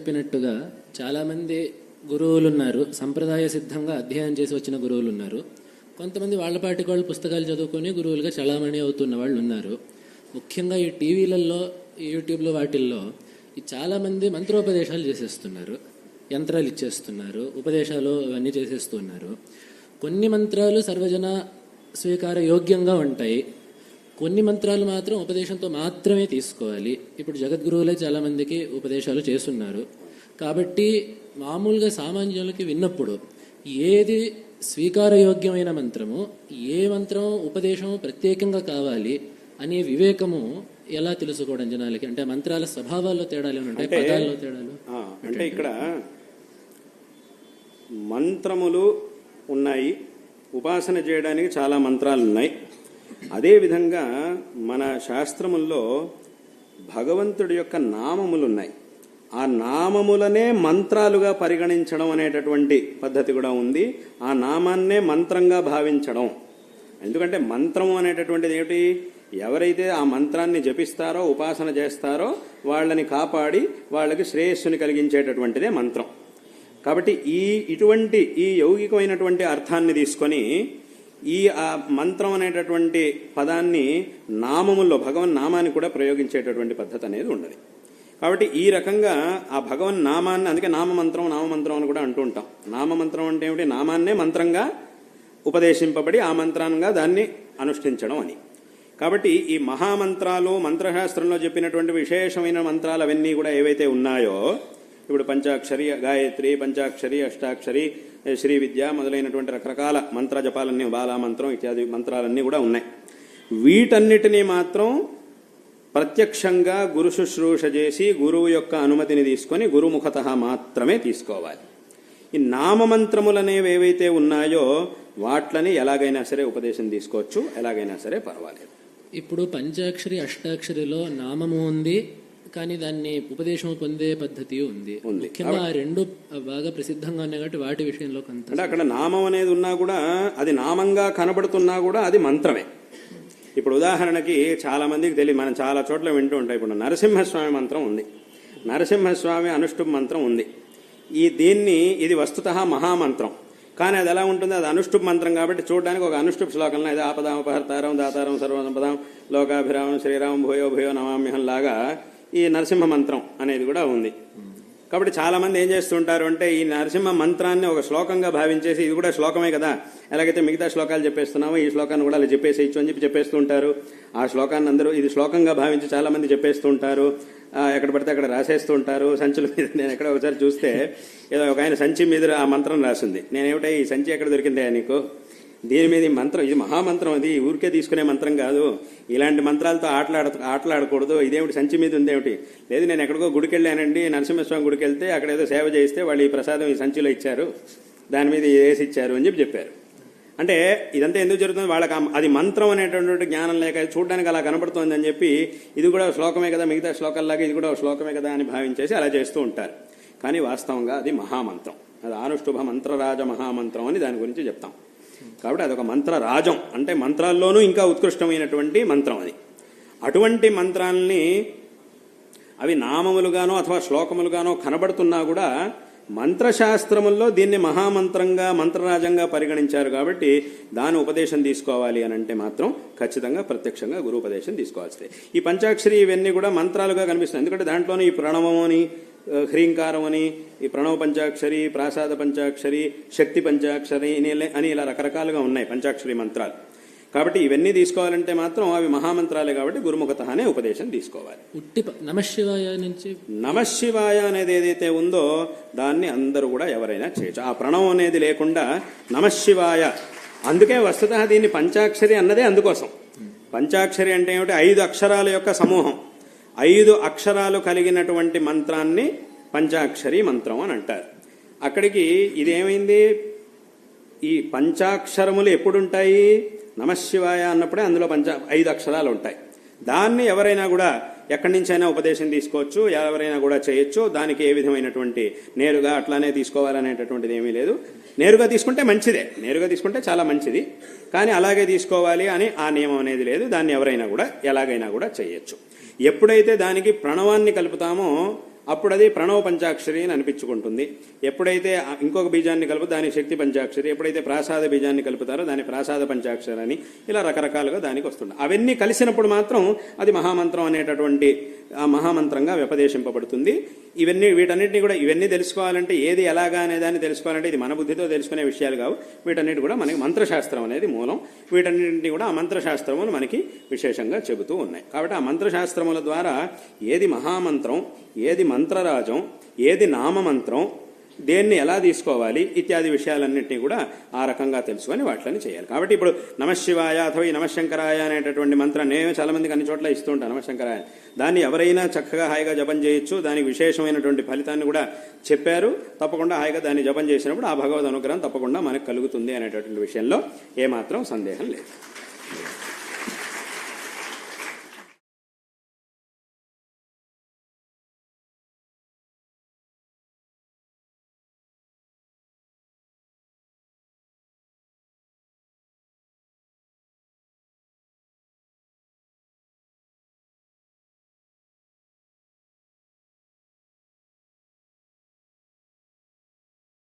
చెప్పినట్టుగా చాలామంది గురువులు ఉన్నారు సంప్రదాయ సిద్ధంగా అధ్యయనం చేసి వచ్చిన గురువులు ఉన్నారు కొంతమంది వాళ్ళ పాటికి వాళ్ళు పుస్తకాలు చదువుకొని గురువులుగా చలామణి అవుతున్న వాళ్ళు ఉన్నారు. ముఖ్యంగా ఈ టీవీలలో ఈ యూట్యూబ్లో వాటిల్లో ఈ చాలామంది మంత్రోపదేశాలు చేసేస్తున్నారు. యంత్రాలు ఇచ్చేస్తున్నారు. ఉపదేశాలు అవన్నీ చేసేస్తున్నారు. కొన్ని మంత్రాలు సర్వజన స్వీకార యోగ్యంగా ఉంటాయి. కొన్ని మంత్రాలు మాత్రం ఉపదేశంతో మాత్రమే తీసుకోవాలి. ఇప్పుడు జగద్గురువులే చాలా మందికి ఉపదేశాలు చేస్తున్నారు. కాబట్టి మామూలుగా సామాన్యులకి విన్నప్పుడు ఏది స్వీకారయోగ్యమైన మంత్రము ఏ మంత్రం ఉపదేశం ప్రత్యేకంగా కావాలి అనే వివేకము ఎలా తెలుసుకోవడం జనాలకి? అంటే మంత్రాల స్వభావాల్లో తేడాలు ఉంటాయి? పదాల్లో తేడాలు? అంటే ఇక్కడ మంత్రములు ఉన్నాయి. ఉపాసన చేయడానికి చాలా మంత్రాలు ఉన్నాయి. అదేవిధంగా మన శాస్త్రముల్లో భగవంతుడి యొక్క నామములు ఉన్నాయి ఆ నామములనే మంత్రాలుగా పరిగణించడం అనేటటువంటి పద్ధతి కూడా ఉంది. ఆ నామాన్నే మంత్రంగా భావించడం. ఎందుకంటే మంత్రం అనేటటువంటిది ఏమిటి? ఎవరైతే ఆ మంత్రాన్ని జపిస్తారో ఉపాసన చేస్తారో వాళ్ళని కాపాడి వాళ్ళకి శ్రేయస్సుని కలిగించేటటువంటిదే మంత్రం. కాబట్టి ఈ ఇటువంటి ఈ యౌగికమైనటువంటి అర్థాన్ని తీసుకొని ఈ ఆ మంత్రం అనేటటువంటి పదాన్ని నామముల్లో భగవన్ నామాన్ని కూడా ప్రయోగించేటటువంటి పద్ధతి అనేది ఉండదు కాబట్టి ఈ రకంగా ఆ భగవన్ నామాన్ని అందుకే నామమంత్రం నామమంత్రం అని కూడా అంటూ ఉంటాం. నామమంత్రం అంటే ఏమిటి? నామాన్నే మంత్రంగా ఉపదేశింపబడి ఆ మంత్రంగా దాన్ని అనుష్ఠించడం అని. కాబట్టి ఈ మహామంత్రాలు మంత్రశాస్త్రంలో చెప్పినటువంటి విశేషమైన మంత్రాలు అవన్నీ కూడా ఏవైతే ఉన్నాయో ఇప్పుడు పంచాక్షరి గాయత్రి పంచాక్షరి అష్టాక్షరి శ్రీ విద్య మొదలైనటువంటి రకరకాల మంత్ర జపాలన్నీ బాలా మంత్రం ఇత్యాది మంత్రాలన్నీ కూడా ఉన్నాయి. వీటన్నిటినీ మాత్రం ప్రత్యక్షంగా గురు శుశ్రూష చేసి గురువు యొక్క అనుమతిని తీసుకొని గురుముఖత మాత్రమే తీసుకోవాలి. ఈ నామమంత్రములనేవి ఏవైతే ఉన్నాయో వాట్లని ఎలాగైనా సరే ఉపదేశం తీసుకోవచ్చు ఎలాగైనా సరే పర్వాలేదు. ఇప్పుడు పంచాక్షరి అష్టాక్షరిలో నామము ఉంది కానీ దాన్ని ఉపదేశం పొందే పద్ధతి ఉంది. ముఖ్యంగా రెండు బాగా ప్రసిద్ధంగా ఉన్నాయి కాబట్టి వాటి విషయంలో కొంత అంటే అక్కడ నామం అనేది ఉన్నా కూడా అది నామంగా కనబడుతున్నా కూడా అది మంత్రమే. ఇప్పుడు ఉదాహరణకి చాలా మందికి తెలియదు మనం చాలా చోట్ల వింటూ ఉంటాం. ఇప్పుడు నరసింహస్వామి మంత్రం ఉంది. నరసింహస్వామి అనుష్ఠుప్ మంత్రం ఉంది. ఈ దీన్ని ఇది వస్తుత మహామంత్రం. కానీ అది ఎలా ఉంటుంది? అది అనుష్ఠుప్ మంత్రం కాబట్టి చూడడానికి ఒక అనుష్ఠుప్ శ్లోకంలో ఇది ఆపదాం అపహర్తారం దాతారం సర్వసంపదాం లోకాభిరామం శ్రీరామం భూయో భూయో నమామ్యహం లాగా ఈ నరసింహ మంత్రం అనేది కూడా ఉంది. కాబట్టి చాలా మంది ఏం చేస్తుంటారు అంటే ఈ నరసింహ మంత్రాన్ని ఒక శ్లోకంగా భావించేసి ఇది కూడా శ్లోకమే కదా ఎలాగైతే మిగతా శ్లోకాలు చెప్పేస్తున్నామో ఈ శ్లోకాన్ని కూడా అలా చెప్పేసేయచ్చు అని చెప్పి చెప్పేస్తుంటారు. ఆ శ్లోకాన్ని అందరూ ఇది శ్లోకంగా భావించి చాలా మంది ఎక్కడ పడితే అక్కడ రాసేస్తుంటారు. సంచుల మీద నేను ఎక్కడ ఒకసారి చూస్తే ఏదో ఒక ఆయన సంచి మీద ఆ మంత్రం రాసింది. నేనేమిటా ఈ సంచి ఎక్కడ దొరికిందే నీకు? దీని మీద ఈ మంత్రం ఇది మహామంత్రం అది ఊరికే తీసుకునే మంత్రం కాదు. ఇలాంటి మంత్రాలతో ఆటలాడ ఆటలాడకూడదు. ఇదేమిటి సంచి మీద ఉందేమిటి? లేదు నేను ఎక్కడికో గుడికి వెళ్ళానండి నరసింహస్వామి గుడికి వెళ్తే అక్కడ ఏదో సేవ చేస్తే వాళ్ళు ఈ ప్రసాదం ఈ సంచిలో ఇచ్చారు. దాని మీద వేసి ఇచ్చారు అని చెప్పి చెప్పారు. అంటే ఇదంతా ఎందుకు జరుగుతుంది? వాళ్ళకి అది మంత్రం అనేటటువంటి జ్ఞానం లేక చూడడానికి అలా కనబడుతోంది అని చెప్పి ఇది కూడా శ్లోకమే కదా మిగతా శ్లోకాల్లాగా ఇది కూడా శ్లోకమే కదా అని భావించేసి అలా చేస్తూ ఉంటారు. కానీ వాస్తవంగా అది మహామంత్రం. అది ఆనుష్ఠుభ మంత్రరాజ మహామంత్రం అని దాని గురించి చెప్తాం. కాబట్టి అదొక మంత్రరాజం అంటే మంత్రాల్లోనూ ఇంకా ఉత్కృష్టమైనటువంటి మంత్రం అది. అటువంటి మంత్రాల్ని అవి నామములుగానో అథవా శ్లోకములుగానో కనబడుతున్నా కూడా మంత్రశాస్త్రముల్లో దీన్ని మహామంత్రంగా మంత్రరాజంగా పరిగణించారు కాబట్టి దాని ఉపదేశం తీసుకోవాలి అని అంటే మాత్రం ఖచ్చితంగా ప్రత్యక్షంగా గురు ఉపదేశం తీసుకోవాల్సిందే. ఈ పంచాక్షరి ఇవన్నీ కూడా మంత్రాలుగా కనిపిస్తాయి ఎందుకంటే దాంట్లోనే ఈ ప్రణవమని హ్రీంకారం అని ఈ ప్రణవ పంచాక్షరి ప్రాసాద పంచాక్షరి శక్తి పంచాక్షరి అని ఇలా- అని ఇలా రకరకాలుగా ఉన్నాయి పంచాక్షరి మంత్రాలు. కాబట్టి ఇవన్నీ తీసుకోవాలంటే మాత్రం అవి మహామంత్రాలే కాబట్టి గురుముఖతనే ఉపదేశం తీసుకోవాలి. ఉట్టి నమశివాయ నుంచి నమశివాయ అనేది ఏదైతే ఉందో దాన్ని అందరూ కూడా ఎవరైనా చేయొచ్చు. ఆ ప్రణవం అనేది లేకుండా నమశివాయ అందుకే వస్తుత దీన్ని పంచాక్షరి అన్నదే అందుకోసం. పంచాక్షరి అంటే ఏమిటి? ఐదు అక్షరాల యొక్క సమూహం. ఐదు అక్షరాలు కలిగినటువంటి మంత్రాన్ని పంచాక్షరి మంత్రం అని అంటారు. అక్కడికి ఇదేమైంది? ఈ పంచాక్షరములు ఎప్పుడుంటాయి? నమశివాయ అన్నప్పుడే అందులో పంచ ఐదు అక్షరాలు ఉంటాయి. దాన్ని ఎవరైనా కూడా ఎక్కడి నుంచైనా ఉపదేశం తీసుకోవచ్చు ఎవరైనా కూడా చేయొచ్చు. దానికి ఏ విధమైనటువంటి నేరుగా అట్లానే తీసుకోవాలనేటటువంటిది ఏమీ లేదు. నేరుగా తీసుకుంటే మంచిదే. నేరుగా తీసుకుంటే చాలా మంచిది. కానీ అలాగే తీసుకోవాలి అని ఆ నియమం అనేది లేదు. దాన్ని ఎవరైనా కూడా ఎలాగైనా కూడా చేయొచ్చు. ఎప్పుడైతే దానికి ప్రణవాన్ని కలుపుతామో అప్పుడు అది ప్రణవ పంచాక్షరి అని అనిపించుకుంటుంది. ఎప్పుడైతే ఇంకొక బీజాన్ని కలుపు దాని శక్తి పంచాక్షరి ఎప్పుడైతే ప్రాసాద బీజాన్ని కలుపుతారో దాని ప్రాసాద పంచాక్షరి అని ఇలా రకరకాలుగా దానికి వస్తుంది అవన్నీ కలిసినప్పుడు మాత్రం అది మహామంత్రం అనేటటువంటి ఆ మహామంత్రంగా వ్యపదేశింపబడుతుంది. ఇవన్నీ వీటన్నిటిని కూడా ఇవన్నీ తెలుసుకోవాలంటే ఏది ఎలాగా అనే దాన్ని తెలుసుకోవాలంటే ఇది మన బుద్ధితో తెలుసుకునే విషయాలు కావు. వీటన్నిటి కూడా మనకి మంత్రశాస్త్రం అనేది మూలం. వీటన్నింటినీ కూడా ఆ మంత్రశాస్త్రములు మనకి విశేషంగా చెబుతూ ఉన్నాయి. కాబట్టి ఆ మంత్రశాస్త్రముల ద్వారా ఏది మహామంత్రం ఏది మంత్రరాజం ఏది నామమంత్రం దేన్ని ఎలా తీసుకోవాలి ఇత్యాది విషయాలన్నింటినీ కూడా ఆ రకంగా తెలుసుకొని వాటిని చేయాలి. కాబట్టి ఇప్పుడు నమశివాయ అథవా ఈ నమశంకరాయ అనేటటువంటి మంత్రాన్ని నేను చాలామందికి అన్ని చోట్ల ఇస్తూ ఉంటాను నమశంకరాయ దాన్ని ఎవరైనా చక్కగా హాయిగా జపం చేయొచ్చు. దానికి విశేషమైనటువంటి ఫలితాన్ని కూడా చెప్పారు. తప్పకుండా హాయిగా దాన్ని జపం చేసినప్పుడు ఆ భగవద్ అనుగ్రహం తప్పకుండా మనకు కలుగుతుంది అనేటటువంటి విషయంలో ఏమాత్రం సందేహం లేదు.